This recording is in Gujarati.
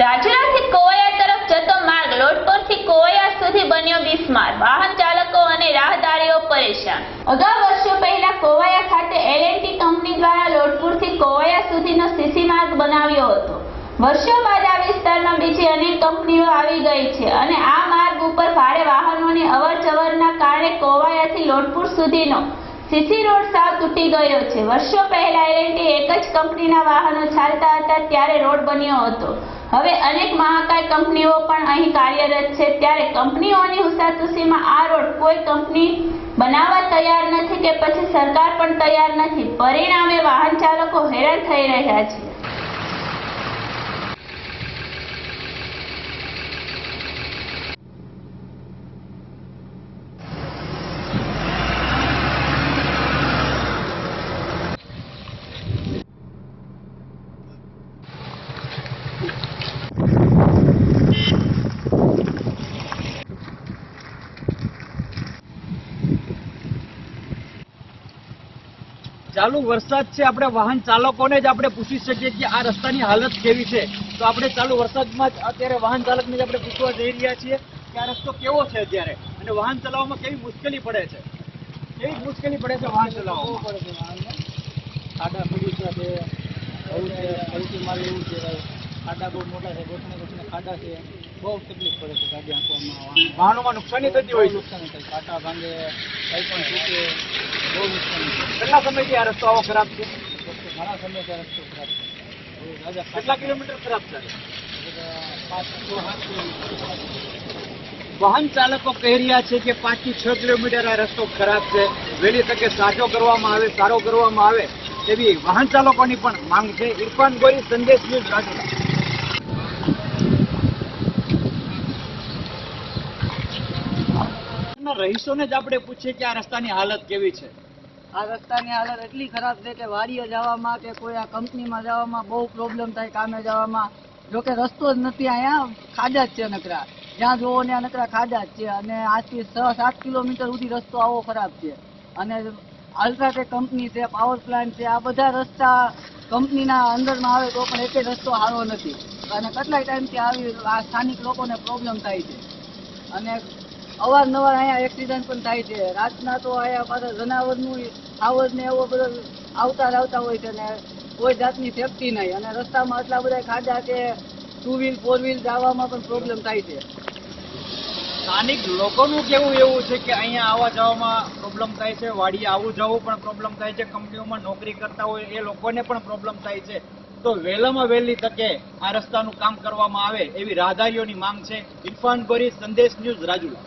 રાજુલાથી કોવૈયા તરફ જતો માર્ગ? લોટપુરથી કોવૈયા સુધી બન્યો બિસ્માર? વાહન ચાલકો અને રાહદારીઓ પરેશાન. અગાઉ વર્ષો પહેલા કોવૈયા ખાતે એલએનટી કંપની દ્વારા લોટપુરથી કોવૈયા સુધીનો સીસી માર્ગ બનાવ્યો હતો. વર્ષો બાદ આ વિસ્તારમાં બીજી અનેક કંપનીઓ આવી ગઈ છે અને આ માર્ગ ઉપર ભારે વાહનોની અવરજવરના કારણે કોવાયાથી લોટપુર સુધીનો સીસી રોડ સાવ તૂટી ગયો છે. વર્ષો પહેલા એલએનટી એક જ કંપનીના વાહનો ચાલતા હતા, ત્યારે રોડ બન્યો હતો. હવે અનેક મહાકાય કંપનીઓ પણ અહીં કાર્યરત છે. ત્યારે કંપનીઓની હુસાતુસીમાં આ રોડ કોઈ કંપની બનાવવા તૈયાર નથી કે પછી સરકાર પણ તૈયાર નથી. પરિણામે વાહન ચાલકો હેરાન થઈ રહ્યા છે. ચાલુ વરસાદ છે, આપણે વાહન ચાલકોને જ આપણે પૂછી શકીએ કે આ રસ્તાની હાલત કેવી છે. તો આપણે ચાલુ વરસાદમાં જ અત્યારે વાહન ચાલકને જ આપણે પૂછવા જઈ રહ્યા છીએ કે આ રસ્તો કેવો છે અત્યારે અને વાહન ચલાવવામાં કેવી મુશ્કેલી પડે છે. કેવી મુશ્કેલી પડે છે વાહન ચલાવવામાં? ખાડા પડીકા છે બહુ છે પલટી મારી એવું છે ખાડા બહુ મોટા છે ગોઠણે ગોઠણે ખાડા છે. બહુ તકલીફ પડે છે ગાડી આંકવામાં વાહનોમાં. નુકસાની થતી હોય નુકસાની થાય કાંટા ભાંગે કંઈ પણ તૂટે બહુ નુકસાની કેટલા સમયથી આ રસ્તો આવો ખરાબ છે? ઘણા સમયથી આ રસ્તો ખરાબ છે. કેટલા કિલોમીટર ખરાબ કિલોમીટર વાહન ચાલકો કહી રહ્યા છે કે પાંચથી છ કિલોમીટર આ રસ્તો ખરાબ છે. વહેલી તકે સાજો કરવામાં આવે સારો કરવામાં આવે તેવી વાહન ચાલકોની પણ માંગ છે. ઇરફાન ગોરી સંદેશ ન્યૂઝ રાજુલા ના રહીશોને જ આપણે પૂછીએ કે આ રસ્તાની હાલત કેવી છે. આ રસ્તાની હાલત એટલી ખરાબ છે કે વાડીએ જવામાં કે કોઈ આ કંપનીમાં જવામાં બહુ પ્રોબ્લેમ થાય કામે જવામાં. જોકે રસ્તો જ નથી, અહીંયા ખાડા જ છે નકરા. જ્યાં જોવો ત્યાં નકરા ખાડા જ છે અને આજથી છ સાત કિલોમીટર સુધી રસ્તો આવો ખરાબ છે. અને અલ્ટ્રાટેક કંપની છે પાવર પ્લાન્ટ છે, આ બધા રસ્તા કંપનીના અંદરમાં આવે તો પણ એક રસ્તો સારો નથી. અને કેટલાય ટાઈમથી આવી આ સ્થાનિક લોકોને પ્રોબ્લેમ થાય છે. અને અવારનવાર અહીંયા એક્સિડન્ટ પણ થાય છે. રાતના તો અહીંયા પાછા જનાવરનું આવજ ને એવો બધો આવતા આવતા હોય છે ને કોઈ જાતની સેફટી નહીં. અને રસ્તામાં આટલા બધા ખાડા કે ટુ વ્હીલ ફોર વ્હીલ જવામાં પણ પ્રોબ્લેમ થાય છે. સ્થાનિક લોકોનું કેવું એવું છે કે અહીંયા આવવા જવામાં પ્રોબ્લેમ થાય છે, વાડીએ આવું જવું પણ પ્રોબ્લેમ થાય છે, કંપનીઓમાં નોકરી કરતા હોય એ લોકોને પણ પ્રોબ્લેમ થાય છે. તો વહેલામાં વહેલી તકે આ રસ્તાનું કામ કરવામાં આવે એવી રાહદારીઓની માંગ છે. ઇરફાન ગોરી, સંદેશ ન્યૂઝ રાજુલા.